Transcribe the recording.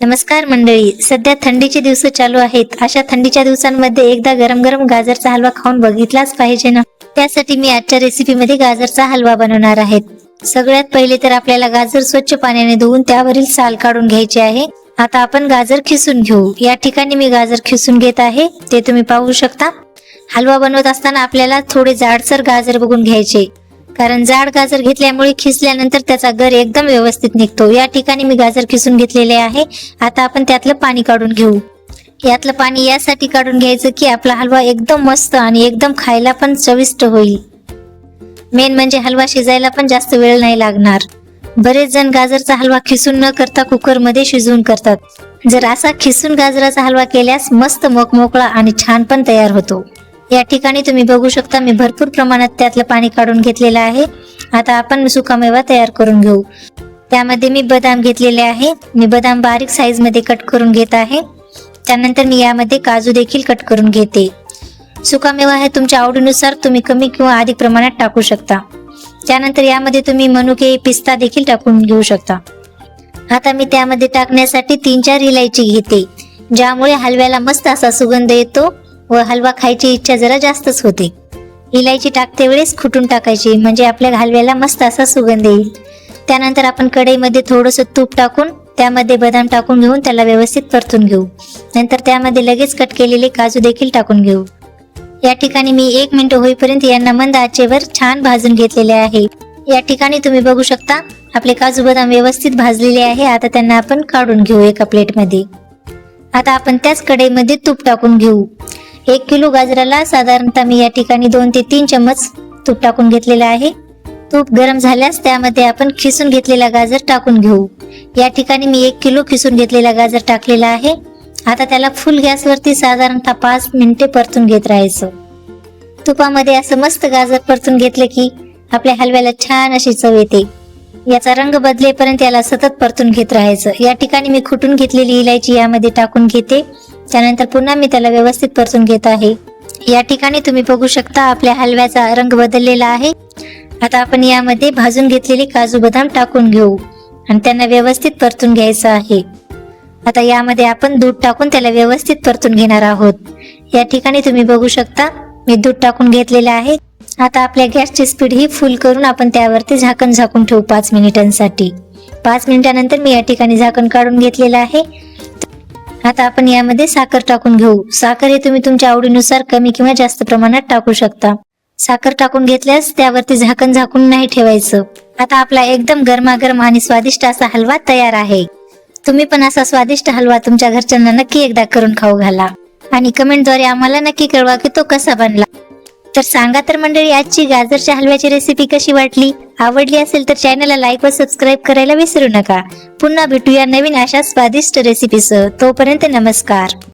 नमस्कार मंडळी. सध्या थंडीचे दिवस चालू आहेत. अशा थंडीच्या दिवसांमध्ये एकदा गरम गरम गाजरचा हलवा खाऊन बघितलाच पाहिजे ना? त्यासाठी मी आजच्या रेसिपीमध्ये गाजरचा हलवा बनवणार आहेत सगळ्यात पहिले तर आपल्याला गाजर स्वच्छ पाण्याने धुवून त्यावरील साल काढून घ्यायचे आहे. आता आपण गाजर खिसून घेऊ. या ठिकाणी मी गाजर खिसून घेत आहे. ते तुम्ही पाहू शकता. हलवा बनवत असताना आपल्याला थोडे जाडसर गाजर बघून घ्यायचे. कारण जाड गाजर घेतल्यामुळे खिसल्यानंतर त्याचा गर एकदम व्यवस्थित निघतो. या ठिकाणी मी गाजर खिसून घेतलेले आहे. आता आपण त्यातलं पाणी काढून घेऊ. यातलं पाणी यासाठी काढून घ्यायचं की आपला हलवा एकदम मस्त आणि एकदम खायला पण चविष्ट होईल. मेन म्हणजे हलवा शिजायला पण जास्त वेळ नाही लागणार. बरेच जण गाजरचा हलवा खिसून न करता कुकरमध्ये शिजवून करतात. जर असा खिसून गाजराचा हलवा केल्यास मस्त मोकमोकळा आणि छान पण तयार होतो. या ठिकाणी तुम्ही बघू शकता मी भरपूर प्रमाणात त्यातलं पाणी काढून घेतलेलं आहे. आता आपण सुकामेवा तयार करून घेऊ. त्यामध्ये मी बदाम घेतलेले आहे. मी बदाम बारीक साईजमध्ये कट करून घेत आहे. त्यानंतर मी यामध्ये काजू देखील कट करून घेते. सुकामेवा हे तुमच्या आवडीनुसार तुम्ही कमी किंवा अधिक प्रमाणात टाकू शकता. त्यानंतर यामध्ये तुम्ही मनुके पिस्ता देखील टाकून घेऊ शकता. आता मी त्यामध्ये टाकण्यासाठी तीन चार इलायची घेते ज्यामुळे हलव्याला मस्त असा सुगंध येतो. व हलवा खायची इच्छा जरा जास्तच होते. इलायची टाकते वेळेस खुटून टाकायची म्हणजे आपल्या हलव्याला मस्त असा सुगंध येईल. त्यानंतर आपण कढईमध्ये थोडंसं तूप टाकून त्यामध्ये बदाम टाकून घेऊन त्याला व्यवस्थित परतून घेऊ. नंतर त्यामध्ये लगेच कट केलेले काजू देखील टाकून घेऊ. या ठिकाणी मी एक मिनिट होईपर्यंत यांना मंद आचेवर छान भाजून घेतलेले आहे. या ठिकाणी तुम्ही बघू शकता आपले काजू बदाम व्यवस्थित भाजलेले आहे. आता त्यांना आपण काढून घेऊ एका प्लेटमध्ये. आता आपण त्याच कढईमध्ये तूप टाकून घेऊ. एक किलो गाजराला साधारणतः मी या ठिकाणी दोन ते तीन चमच तूप टाकून घेतलेलं आहे. तूप गरम झाल्यास त्यामध्ये आपण खिसून घेतलेला गाजर टाकून घेऊ. या ठिकाणी मी एक किलो खिसून घेतलेला गाजर टाकलेला आहे. आता त्याला फुल गॅसवरती साधारणतः पाच मिनिटे परतून घेत राहायचं. तुपामध्ये असं मस्त गाजर परतून घेतलं की आपल्या हलव्याला छान अशी चव येते. याचा रंग बदलेपर्यंत याला सतत परतून घेत राहायचं. या ठिकाणी मी खुटून घेतलेली इलायची यामध्ये टाकून घेते. त्यानंतर पुन्हा मी त्याला व्यवस्थित परतून घेत आहे. या ठिकाणी तुम्ही बघू शकता आपल्या हलव्याचा रंग बदललेला आहे. आता आपण यामध्ये भाजून घेतलेले काजू बदाम टाकून घेऊ आणि त्यांना व्यवस्थित परतून घ्यायचं आहे. आता यामध्ये आपण दूध टाकून त्याला व्यवस्थित परतून घेणार आहोत. या ठिकाणी तुम्ही बघू शकता मी दूध टाकून घेतलेलं आहे. आता आपल्या गॅसची स्पीड ही फुल करून आपण त्यावरती झाकण झाकून ठेवू पाच मिनिटांसाठी. पाच मिनिटानंतर मी या ठिकाणी झाकण काढून घेतलेलं आहे. आता आपण यामध्ये साखर टाकून घेऊ. साखर हे तुम्ही तुमच्या आवडीनुसार कमी किंवा जास्त प्रमाणात टाकू शकता. साखर टाकून घेतल्यास त्यावरती झाकण झाकून नाही ठेवायचं. आता आपला एकदम गरमागरम आणि स्वादिष्ट असा हलवा तयार आहे. तुम्ही पण असा स्वादिष्ट हलवा तुमच्या घरच्यांना नक्की एकदा करून खाऊ घाला. आणि कमेंटद्वारे आम्हाला नक्की कळवा की तो कसा बनला. तर सांगा तर मंडळी आजची गाजरच्या हलव्याची रेसिपी कशी वाटली? आवडली असेल तर चॅनलला लाईक व सबस्क्राईब करायला विसरू नका. पुन्हा भेटूया नवीन अशा स्वादिष्ट रेसिपीसह तोपर्यंत नमस्कार.